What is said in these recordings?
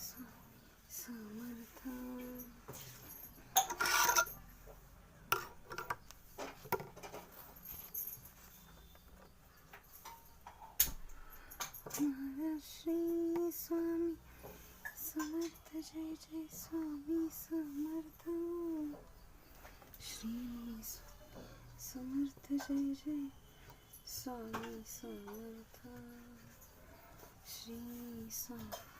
Samarth Maharaj Shri Swami Samarth Jai Jai Swami Samarth Shri Samarth Jai Jai Swami Samarth Shri Swami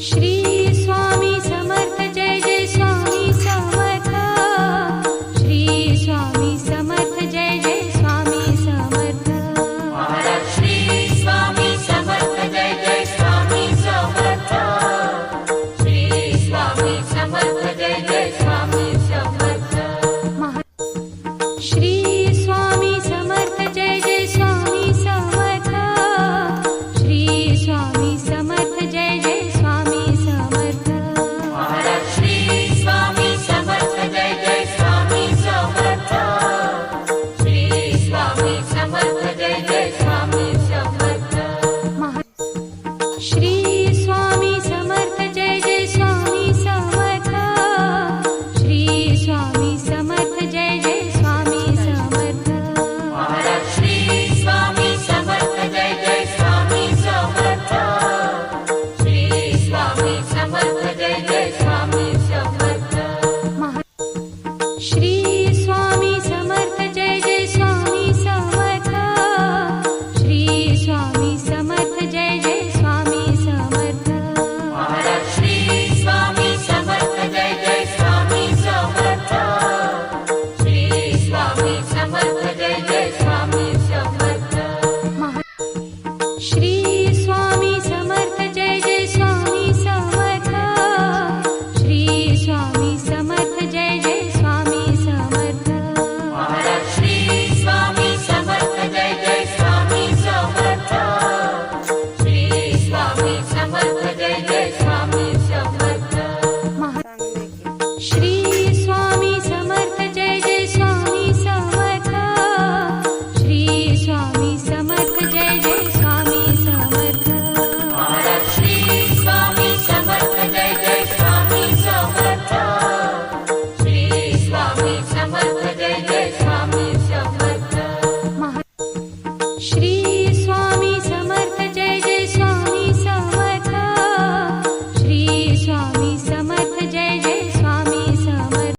Shri